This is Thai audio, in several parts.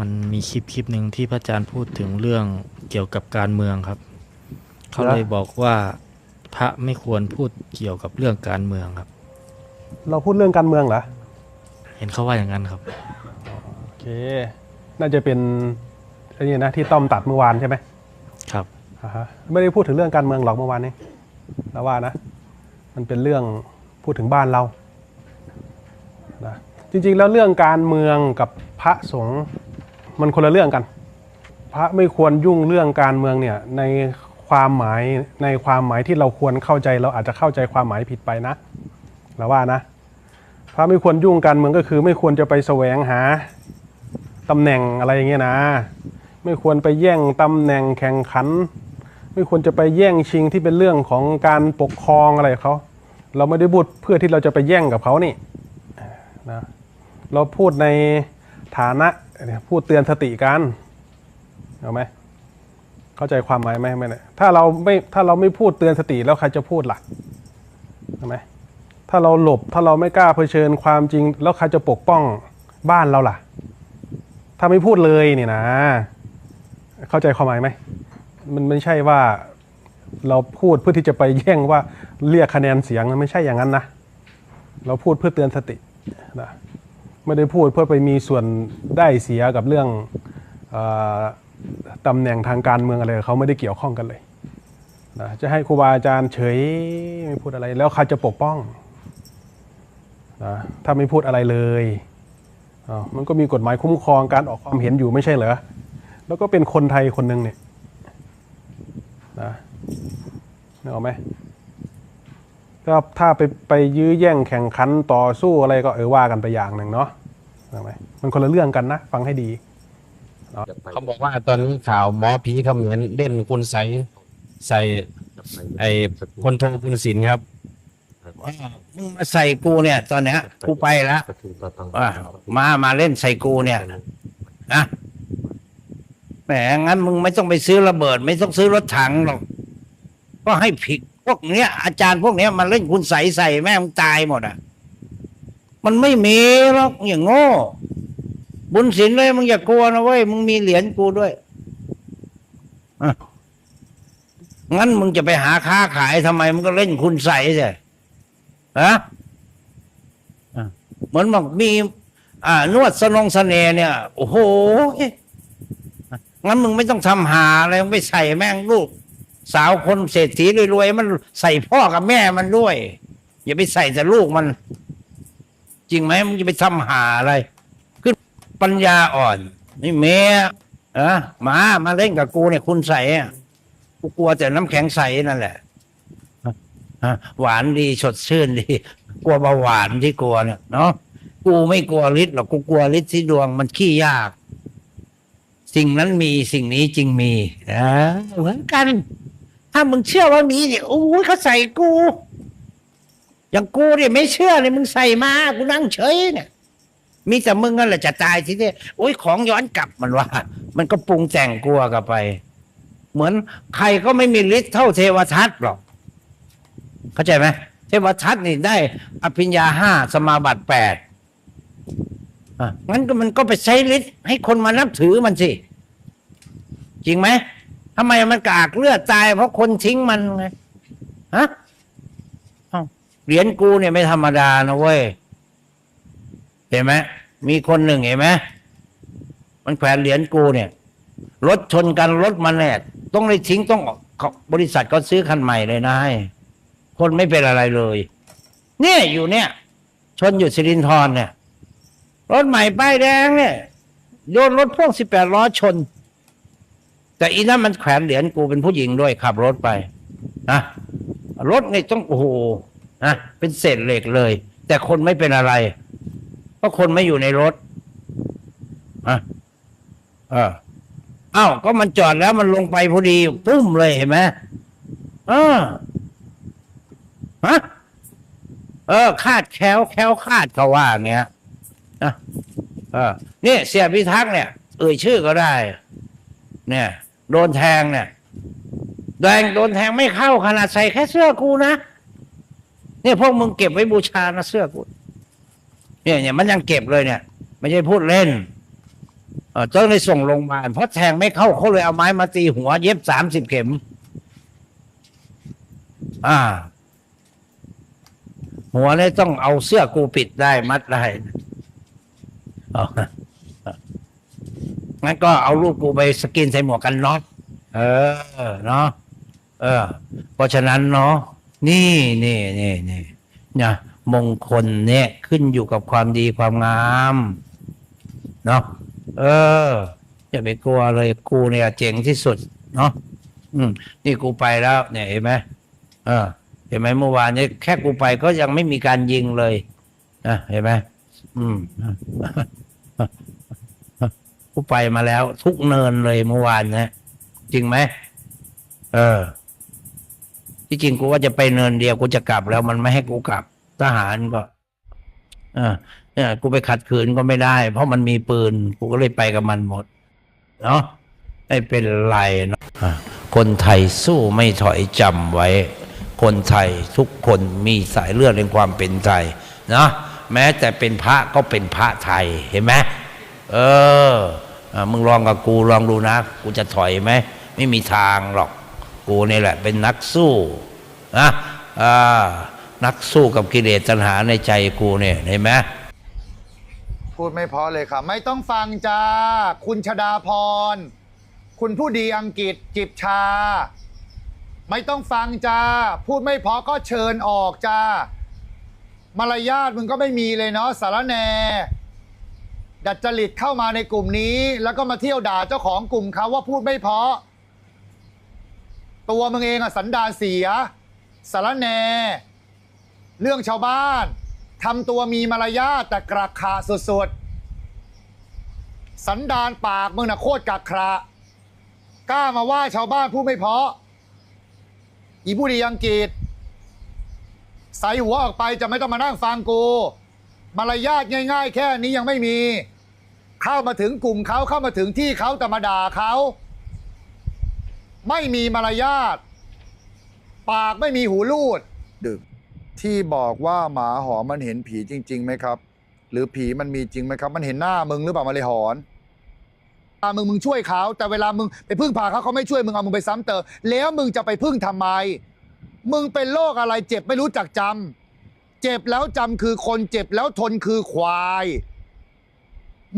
มันมีคลิปคลิปหนึ่งที่พระอาจารย์พูดถึงเรื่องเกี่ยวกับการเมืองครับ เขาเลยบอกว่าพระไม่ควรพูดเกี่ยวกับเรื่องการเมืองครับ เราพูดเรื่องการเมืองเหรอ เห็นเขาว่าอย่างนั้นครับ โอเค น่าจะเป็นไอ้นี่นะที่ต้อมตัดเมื่อวานใช่ไหมครับอ่าฮะไม่ได้พูดถึงเรื่องการเมืองหรอกเมื่อวานนี้เราว่านะ มันเป็นเรื่องพูดถึงบ้านเรานะจริงๆแล้วเรื่องการเมืองกับพระสงฆ์ มันคนละเรื่องกัน พระไม่ควรยุ่งเรื่องการเมืองเนี่ยในความหมายในความหมายที่เราควรเข้าใจเราอาจจะเข้าใจความหมายผิดไปนะเราว่านะ พระไม่ควรยุ่งการเมืองก็คือ ไม่ควรจะไปแสวงหาตำแหน่งอะไรอย่างเงี้ยนะ ไม่ควรไปแย่งตำแหน่งแข่งขัน ไม่ควรจะไปแย่งชิงที่เป็นเรื่องของการปกครองอะไรเขาเราไม่ได้พูดเพื่อที่เราจะไปแย่งกับเขานี่นะเราพูดในฐานะ พูดเตือนสติกันเอาไหมเข้าใจความหมายไหมไม่เนี่ยถ้าเราไม่ถ้าเราไม่พูดเตือนสติแล้วใครจะพูดล่ะใช่ไหมถ้าเราหลบถ้าเราไม่กล้าเผชิญความจริง แล้วใครจะปกป้องบ้านเราล่ะ ถ้าไม่พูดเลยเนี่ยนะ เข้าใจความหมายไหมมันไม่ใช่ว่าเราพูดเพื่อที่จะไปแย่งว่าเรียกคะแนนเสียงนะไม่ใช่อย่างนั้นนะ เราพูดเพื่อเตือนสตินะ ไม่ได้พูดเพื่อไปมีส่วนได้เสียกับเรื่องอตำแหน่งทางการเมืองอะไรเขาไม่ได้เกี่ยวข้องกันเลยนะจะให้ครูบาอาจารย์เฉยไม่พูดอะไร แล้วใครจะปกป้องนะถ้าไม่พูดอะไรเลยอ้าวมันก็มีกฎหมายคุ้มครองการออกความเห็นอยู่ไม่ใช่เหรอแล้วก็เป็นคนไทยคนหนึ่งเนี่ยนะนึกออกไหมก็ถ้าไปไปยื้อแย่งแข่งขันต่อสู้อะไรก็เออว่ากันไปอย่างหนึ่งเนาะ นึกออกไหมมันคนละเรื่องกันนะ ฟังให้ดีเขาบอกว่าตอนนี้ข่าวหมอผีเขมรเล่นคุณใสใส่ไอ้คนโทคุณศิลป์ครับว่ามึงมาใส่กูเนี่ย ตอนเนี้ยกูไปแล้วว่ามามาเล่นใส่กูเนี่ยนะแหมงั้นมึงไม่ต้องไปซื้อระเบิด ไม่ต้องซื้อรถถังหรอก ก็ให้ผิดพวกเนี้ยอาจารย์พวกเนี้ยมาเล่นคุณใสใส่แม่งตายหมดอะ มันไม่มีหรอกอย่างโง่ บุญศิลเลยมึงอย่ากลัวนะเว้ยมึงมีเหรียญกูด้วยองั้นมึงจะไปหาค้าขายทำไมมึงก็เล่นคุณใสใช่ฮะอะเหมือนบอกมี อ่านวดสนองเสน่ห์เนี่ย โอ้โหงั้นมึงไม่ต้องทำหาอะไรมึงไปใส่แม่งลูก สาวคนเศรษฐีรวยๆมันใส่พ่อกับแม่มันด้วย อย่าไปใส่แต่ลูกมัน จริงไหมมึงจะไปทำหาอะไร ขึ้นปัญญาอ่อน นี่เมียเออมามาเล่นกับกูเนี่ยคุณใส่กูกลัวแต่น้ำแข็งใสนั่นแหละฮะหวานดีสดชื่นดี กลัวเบาหวานที่กลัวเนี่ยเนาะกูไม่กลัวฤทธิ์หรอกกูกลัวฤทธิ์ที่ดวงมันขี้ยาก สิ่งนั้นมีสิ่งนี้จริงมีนะเหมือนกัน ถ้ามึงเชื่อว่ามีเนี่ยโอ้ยเขาใส่กู อย่างกูเนี่ยไม่เชื่อเลยมึงใส่มากูนั่งเฉยเนี่ย มีแต่มึงนั่นแหละจะตายทีเดียวโอ้ยของย้อนกลับมันว่า มันก็ปรุงแต่งกลัวกันไป เหมือนใครก็ไม่มีฤทธิ์เท่าเทวทัตหรอก เข้าใจไหมเทวทัตนี่ได้ อภิญญาห้าสมาบัติแปดอะงั้นก็มันก็ไปใช้ฤทธิ์ให้คนมานับถือมันสิ จริงไหมทำไมมันกากเลือดตายเพราะคนทิ้งมันไงฮะ เหรียญกูเนี่ยไม่ธรรมดานะเว้ยเห็นไหมมีคนหนึ่งเห็นไหมมันแขวนเหรียญกูเนี่ยรถชนกันรถมันเนี่ยต้องได้ทิ้งต้องบริษัทก็ซื้อคันใหม่เลยนะให้คนไม่เป็นอะไรเลย เนี่ยอยู่เนี่ย ชนอยู่สิรินทรเนี่ย รถใหม่ป้ายแดงเนี่ยโดนรถพ่วงสิบแปดล้อชน แต่อีนั้นมันแขวนเหรียญกูเป็นผู้หญิงด้วยขับรถไปนะรถนี่ต้องโอ้โห นะเป็นเศษเหล็กเลย แต่คนไม่เป็นอะไร เพราะคนไม่อยู่ในรถอะเอออ้าวก็มันจอดแล้วมันลงไปพอดีปุ้มเลยเห็นไหมเออฮะเออ คาดแคล้วแคล้วคาดเขาว่าเงี้ยนะเออเนี่ยเสียพิทักษ์เนี่ย เอ่ยชื่อก็ได้ เนี่ย โดนแทงเนี่ย แดงโดนแทงไม่เข้าขนาดใส่แค่เสื้อกูนะ เนี่ยพวกมึงเก็บไว้บูชานะเสื้อกูเนี่ยเนี่ยมันยังเก็บเลยเนี่ย ไม่ใช่พูดเล่นเออเจ้าเลยส่งโรงพยาบาลเพราะแทงไม่เข้าเขาเลยเอาไม้มาตีหัว เย็บสามสิบเข็ม อ่า หัวเนี่ยต้องเอาเสื้อกูปิดได้มัดได้เอางั้นก็เอาลูกกูไปสกินใส่หมวกกันน็อกเออ เนาะเออ เพราะฉะนั้นเนาะ นี่นี่นี่นี่เนี่ยมงคลเนี่ยขึ้นอยู่กับความดีความงามเนาะเอออย่าไปกลัวเลยกูเนี่ยเจ๋งที่สุดเนาะอืม นี่กูไปแล้ว เนี่ยเห็นไหมเออ เห็นไหมเมื่อวานนี้แค่กูไปก็ยังไม่มีการยิงเลยนะเห็นไหมอืมกูไปมาแล้ว ทุกเนินเลยเมื่อวานนะจริงไหมเออ ที่จริงกูว่าจะไปเนินเดียวกูจะกลับแล้วมันไม่ให้กูกลับทหารก็เออเนี่ยกูไปขัดขืนก็ไม่ได้ เพราะมันมีปืน กูก็เลยไปกับมันหมด เนาะไม่เป็นไรเนาะคนไทยสู้ไม่ถอยจำไว้ คนไทยทุกคนมีสายเลือดในความเป็นไทยนะแม้แต่เป็นพระก็เป็นพระไทยเห็นไหมเอออมึงลองกับกูลองดูนะ กูจะถอยไหมไม่มีทางหรอก กูนี่แหละ เป็นนักสู้นะอ่านักสู้กับกิเลสตัณหาในใจกูเนี่ยเห็นไหมพูดไม่พอเลยค่ะ ไม่ต้องฟังจ้า คุณชดาพร คุณผู้ดีอังกฤษจิบชา ไม่ต้องฟังจ้า พูดไม่พอก็เชิญออกจ้ามารยาทมึงก็ไม่มีเลยเนาะสารแน ดัดจริตเข้ามาในกลุ่มนี้ แล้วก็มาเที่ยวด่าเจ้าของกลุ่มเขาว่าพูดไม่พอ ตัวมึงเองอะสันดานเสียสารแหนเรื่องชาวบ้านทำตัวมีมารยาทแต่กระขะสุดๆ สันดานปากมึงน่ะโคตรกักขะกล้ามาว่าชาวบ้านพูดไม่เพาะ อีผู้ดีอังกฤษใส่หัวออกไปจะไม่ต้องมานั่งฟังกู มารยาทง่าย ๆ แค่นี้ยังไม่มี เข้ามาถึงกลุ่มเขาเข้ามาถึงที่เขาแต่มาด่าเขา ไม่มีมารยาท ปากไม่มีหูรูด ดึก ที่บอกว่าหมาหอนมันเห็นผีจริงๆไหมครับ หรือผีมันมีจริงไหมครับ มันเห็นหน้ามึงหรือเปล่ามันเลยหอนอ่ามึงมึงช่วยเขาแต่เวลามึงไปพึ่งพาเขาเขาไม่ช่วยมึงเอามึงไปซ้ำเติมแล้วมึงจะไปพึ่งทำไม มึงเป็นโรคอะไรเจ็บไม่รู้จักจำเจ็บแล้วจำคือคนเจ็บแล้วทนคือควาย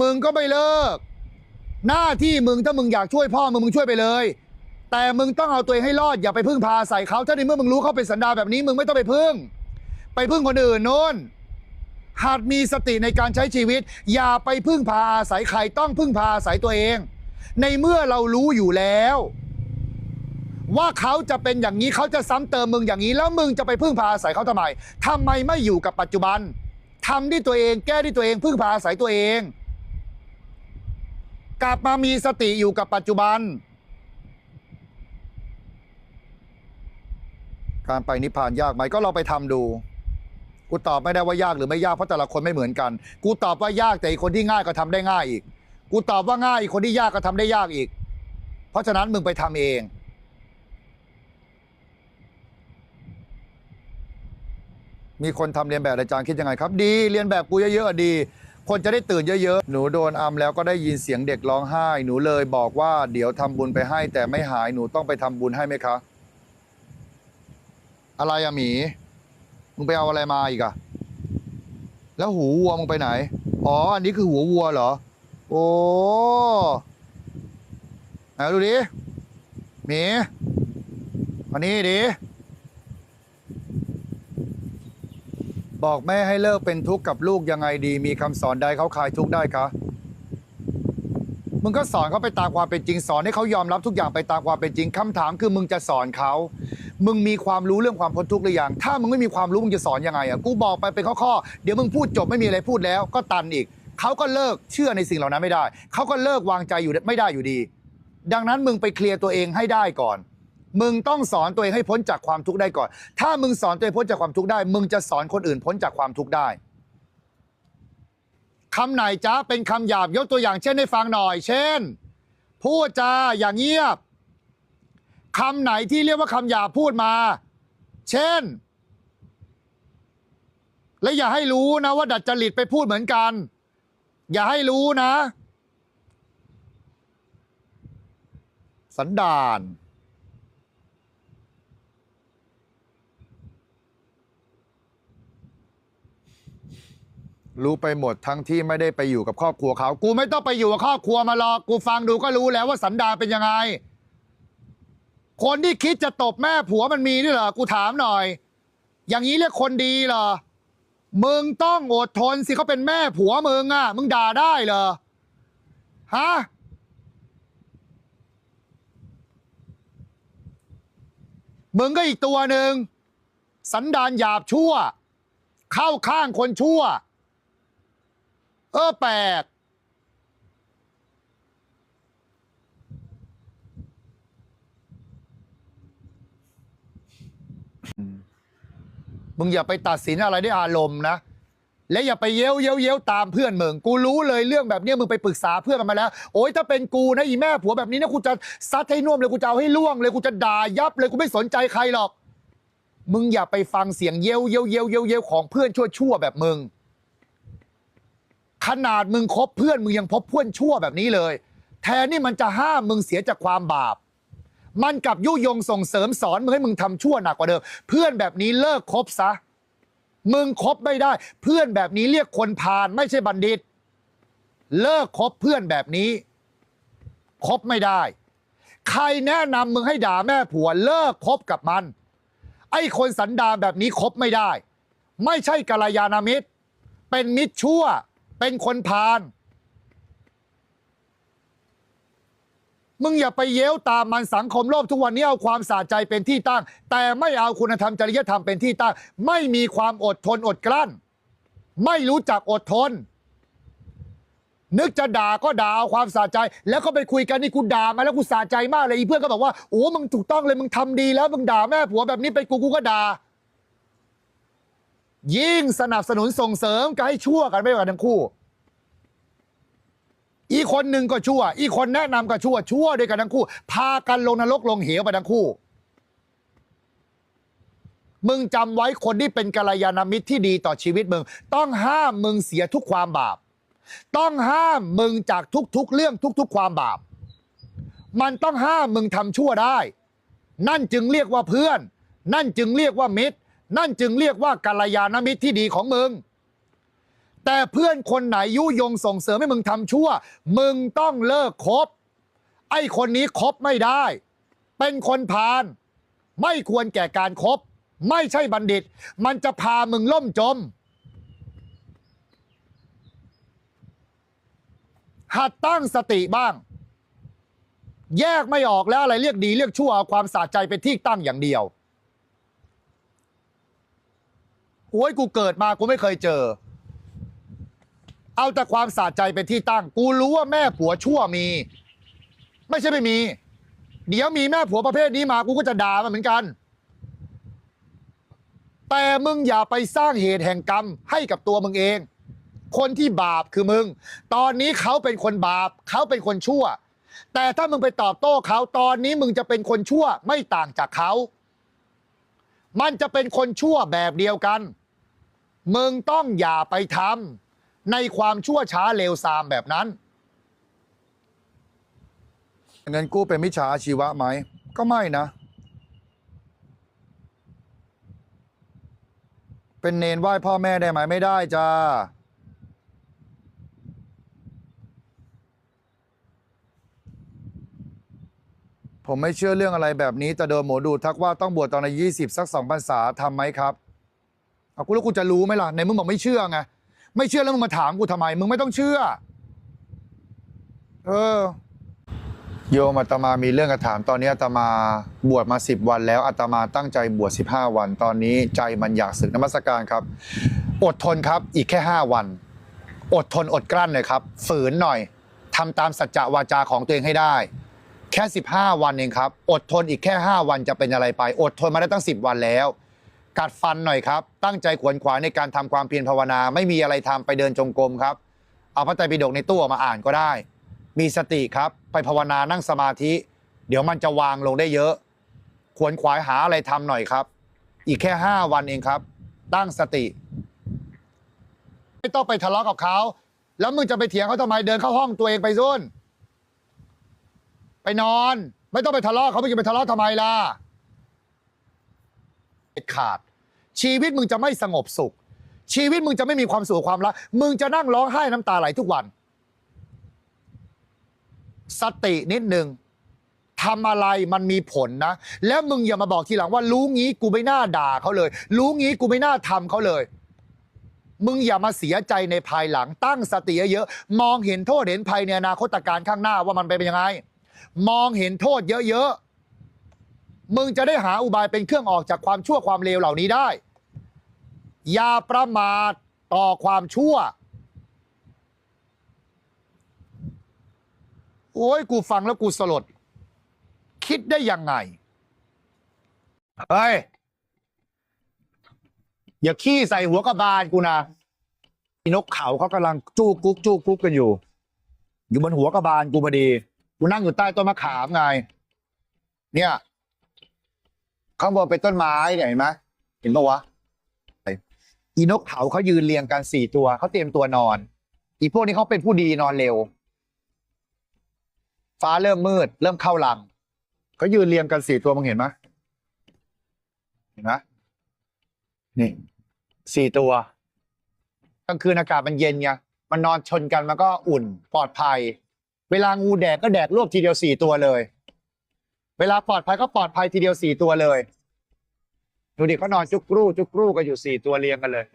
มึงก็ไม่เลิก หน้าที่มึงถ้ามึงอยากช่วยพ่อมึงมึงช่วยไปเลย แต่มึงต้องเอาตัวเองให้รอดอย่าไปพึ่งพาใส่เขาถ้าในเมื่อมึงรู้เขาเป็นสันดาแบบนี้มึงไม่ต้องไปพึ่ง ไปพึ่งคนอื่นโน้นหัดมีสติในการใช้ชีวิต อย่าไปพึ่งพาอาศัยใครต้องพึ่งพาอาศัยตัวเอง ในเมื่อเรารู้อยู่แล้ว ว่าเขาจะเป็นอย่างนี้เขาจะซ้ำเติมมึงอย่างนี้ แล้วมึงจะไปพึ่งพาอาศัยเขาทำไมทำไมไม่อยู่กับปัจจุบันทำด้วยตัวเองแก้ด้วยตัวเองพึ่งพาอาศัยตัวเอง กลับมามีสติอยู่กับปัจจุบัน การไปนิพพานยากไหมก็เราไปทำดู กูตอบไม่ได้ว่ายากหรือไม่ยากเพราะแต่ละคนไม่เหมือนกัน กูตอบว่ายากแต่อีกคนที่ง่ายก็ทำได้ง่ายอีก กูตอบว่าง่ายอีกคนที่ยากก็ทำได้ยากอีก เพราะฉะนั้นมึงไปทำเองมีคนทำเรียนแบบอาจารย์คิดยังไงครับ ดีเรียนแบบกูเยอะๆดี คนจะได้ตื่นเยอะๆ หนูโดนอัมแล้วก็ได้ยินเสียงเด็กร้องไห้ หนูเลยบอกว่าเดี๋ยวทำบุญไปให้แต่ไม่หายหนูต้องไปทำบุญให้ไหมคะ อะไรอะหมี มึงไปเอาอะไรมาอีกอะแล้วหูวัวมึงไปไหน อ๋อ อันนี้คือหัววัวเหรอ โอ้ไหนดูดิหมีมานี่ดิ บอกแม่ให้เลิกเป็นทุกข์กับลูกยังไงดี มีคำสอนใดเขาคลายทุกข์ได้คะ มึงก็สอนเขาไปตามความเป็นจริงสอนให้เขายอมรับทุกอย่างไปตามความเป็นจริงคำถามคือมึงจะสอนเขามึงมีความรู้เรื่องความพ้นทุกข์หรือยังถ้ามึงไม่มีความรู้มึงจะสอนยังไงอะกูบอกไปเป็นข้อๆเดี๋ยวมึงพูดจบไม่มีอะไรพูดแล้ว ก็ตันอีกเขาก็เลิกเชื่อในสิ่งเหล่านั้นไม่ได้เขาก็เลิกวางใจอยู่ไม่ได้อยู่ดี ดังนั้นมึงไปเคลียร์ตัวเองให้ได้ก่อน มึงต้องสอนตัวเองให้พ้นจากความทุกข์ได้ก่อน ถ้ามึงสอนตัวเองพ้นจากความทุกข์ได้ มึงจะสอนคนอื่นพ้นจากความทุกข์ได้ คำไหนจ้าเป็นคำหยาบยกตัวอย่างเช่นให้ฟังหน่อย เช่น พูดจ้าอย่างเงียบคำไหนที่เรียกว่าคำหยาพูดมา เช่น และอย่าให้รู้นะว่าดัดจริตไปพูดเหมือนกัน อย่าให้รู้นะ สันดาน รู้ไปหมดทั้งที่ไม่ได้ไปอยู่กับครอบครัวเขา กูไม่ต้องไปอยู่กับครอบครัวมาหรอก กูฟังดูก็รู้แล้วว่าสันดานเป็นยังไง คนที่คิดจะตบแม่ผัวมันมีด้วยเหรอ กูถามหน่อย อย่างนี้เรียกคนดีเหรอ มึงต้องอดทนสิเขาเป็นแม่ผัวมึงอะ มึงด่าได้เหรอ ฮะมึงก็อีกตัวหนึ่งสันดานหยาบชั่ว เข้าข้างคนชั่ว เออแปลกมึงอย่าไปตัดสินอะไรด้วยอารมณ์นะ และอย่าไปเย้ยวเย้ยวเย้ยวตามเพื่อนมึงกูรู้เลยเรื่องแบบเนี้ยมึงไปปรึกษาเพื่อนกันมาแล้ว โอ๊ยถ้าเป็นกูนะอีแม่ผัวแบบนี้นะกูจะซัดให้น่วมเลยกูจะเอาให้ล่วงเลยกูจะด่ายับเลยกูไม่สนใจใครหรอก มึงอย่าไปฟังเสียงเย้ยวเย้ยวเย้ยวเย้ยวเย้ยวของเพื่อนชั่วชั่วๆแบบมึง ขนาดมึงคบเพื่อนมึงยังพบเพื่อนชั่วแบบนี้เลย แทนนี่มันจะห้ามมึงเสียจากความบาป มันกลับยุยงส่งเสริมสอนมึงให้มึงทำชั่วหนักกว่าเดิม เพื่อนแบบนี้เลิกคบซะ มึงคบไม่ได้ เพื่อนแบบนี้เรียกคนพาลไม่ใช่บัณฑิต เลิกคบเพื่อนแบบนี้คบไม่ได้ ใครแนะนำมึงให้ด่าแม่ผัวเลิกคบกับมัน ไอ้คนสันดานแบบนี้คบไม่ได้ ไม่ใช่กัลยาณมิตร เป็นมิตรชั่ว เป็นคนพาลมึงอย่าไปเย้ยวตามมันสังคมโลกทุกวันนี้เอาความสะใจเป็นที่ตั้ง แต่ไม่เอาคุณธรรมจริยธรรมเป็นที่ตั้ง ไม่มีความอดทนอดกลั้น ไม่รู้จักอดทน นึกจะด่าก็ด่าเอาความสะใจ แล้วก็ไปคุยกันนี่กูด่ามาแล้วกูสะใจมากเลยอีเพื่อนก็บอกว่าโอ้มึงถูกต้องเลยมึงทำดีแล้วมึงด่าแม่ผัวแบบนี้ไปกูกูก็ด่า ยิ่งสนับสนุนส่งเสริมก็ให้ชั่วกันไม่กันทั้งคู่ อีกคนหนึ่งก็ชั่ว อีกคนแนะนำก็ชั่ว ชั่วด้วยกันทั้งคู่ พากันลงนรกลงเหวไปทั้งคู่ มึงจำไว้คนที่เป็นกัลยาณมิตรที่ดีต่อชีวิตมึง ต้องห้ามมึงเสียทุกความบาป ต้องห้ามมึงจากทุกๆเรื่องทุก ๆ ความบาป มันต้องห้ามมึงทำชั่วได้ นั่นจึงเรียกว่าเพื่อน นั่นจึงเรียกว่ามิตร นั่นจึงเรียกว่ากัลยาณมิตรที่ดีของมึง แต่เพื่อนคนไหนยุยงส่งเสริมให้มึงทำชั่ว มึงต้องเลิกคบ ไอ้คนนี้คบไม่ได้ เป็นคนพาลไม่ควรแก่การครบ ไม่ใช่บัณฑิต มันจะพามึงล่มจม หัดตั้งสติบ้าง แยกไม่ออกแล้วอะไรเรียกดีเรียกชั่วเอาความสะใจเป็นที่ตั้งอย่างเดียว โอ้ยกูเกิดมากูไม่เคยเจอ เอาแต่ความสะใจเป็นที่ตั้ง กูรู้ว่าแม่ผัวชั่วมี ไม่ใช่ไม่มี เดี๋ยวมีแม่ผัวประเภทนี้มากูก็จะด่ามันเหมือนกัน แต่มึงอย่าไปสร้างเหตุแห่งกรรมให้กับตัวมึงเอง คนที่บาปคือมึง ตอนนี้เขาเป็นคนบาป เขาเป็นคนชั่ว แต่ถ้ามึงไปตอบโต้เขาตอนนี้มึงจะเป็นคนชั่วไม่ต่างจากเขามันจะเป็นคนชั่วแบบเดียวกัน มึงต้องอย่าไปทำในความชั่วช้าเลวทรามแบบนั้น เงินกู้เป็นมิจฉาอาชีวะไหม ก็ไม่นะ เป็นเนนไหว้พ่อแม่ได้ไหมไม่ได้จ้าผมไม่เชื่อเรื่องอะไรแบบนี้แต่โดนหมอดูทักว่าต้องบวชตอนอายุยี่สิบสักสองพรรษาทำไหมครับ เอากูแล้วกูจะรู้ไหมล่ะในมึงบอกไม่เชื่อไงไม่เชื่อแล้วมึงมาถามกูทำไม มึงไม่ต้องเชื่อ เออ โยมอาตมามีเรื่องจะถาม ตอนนี้อาตมาบวชมาสิบวันแล้วอาตมาตั้งใจบวชสิบห้าวัน ตอนนี้ใจมันอยากสึกนมัสการครับ อดทนครับ อีกแค่ห้าวัน อดทนอดกลั้นหน่อยครับ ฝืนหน่อยทำตามสัจจะวาจาของตัวเองให้ได้ แค่15วันเองครับ อดทนอีกแค่5วันจะเป็นอะไรไป อดทนมาได้ตั้ง10วันแล้ว กัดฟันหน่อยครับ ตั้งใจขวนขวายในการทำความเพียรภาวนา ไม่มีอะไรทำไปเดินจงกรมครับ เอาพระไตรปิฎกในตู้มาอ่านก็ได้ มีสติครับไปภาวนานั่งสมาธิ เดี๋ยวมันจะวางลงได้เยอะ ขวนขวายหาอะไรทำหน่อยครับ อีกแค่ 5 วันเองครับ ตั้งสติ ไม่ต้องไปทะเลาะกับเขาแล้วมึงจะไปเถียงเขาทำไมเดินเข้าห้องตัวเองไปซุ่นไปนอน ไม่ต้องไปทะเลาะเขาไม่จะไปทะเลาะทำไมล่ะ เด็ดขาด ชีวิตมึงจะไม่สงบสุข ชีวิตมึงจะไม่มีความสุขความรัก มึงจะนั่งร้องไห้น้ำตาไหลทุกวัน สตินิดหนึ่งทำอะไรมันมีผลนะ แล้วมึงอย่ามาบอกทีหลังว่า รู้งี้กูไม่น่าด่าเขาเลย รู้งี้กูไม่น่าทำเขาเลย มึงอย่ามาเสียใจในภายหลัง ตั้งสติเยอะๆมองเห็นโทษเห็นภัยในอนาคตการข้างหน้าว่ามันเป็นยังไง มองเห็นโทษเยอะๆ มึงจะได้หาอุบายเป็นเครื่องออกจากความชั่วความเลวเหล่านี้ได้ อย่าประมาทต่อความชั่ว โอ้ยกูฟังแล้วกูสลด คิดได้ยังไง เฮ้ย อย่าขี้ใส่หัวกระบาลกูนะนกเขาเขากำลังจู้กุ๊กจู้กุ๊กกันอยู่ อยู่บนหัวกระบาลกูพอดี กูนั่งอยู่ใต้ต้นมะขามไง เนี่ย ข้างบนเป็นต้นไม้เนี่ยเห็นไหมเห็นปะวะอีนกเขาเขายืนเรียงกันสี่ตัวเขาเตรียมตัวนอน อีพวกนี้เขาเป็นผู้ดีนอนเร็ว ฟ้าเริ่มมืด เริ่มเข้าลังเขายืนเรียงกันสี่ตัวมึงเห็นไหมเห็นไหมนี่สี่ตัวกลางคืนอากาศมันเย็นไงมันนอนชนกันมันก็อุ่นปลอดภัย เวลางูแดกก็แดกรวบทีเดียวสี่ตัวเลย เวลาปลอดภัยก็ปลอดภัยทีเดียวสี่ตัวเลย ดูดิเขานอนจุกรูจุกรูกันอยู่สี่ตัวเรียงกันเลย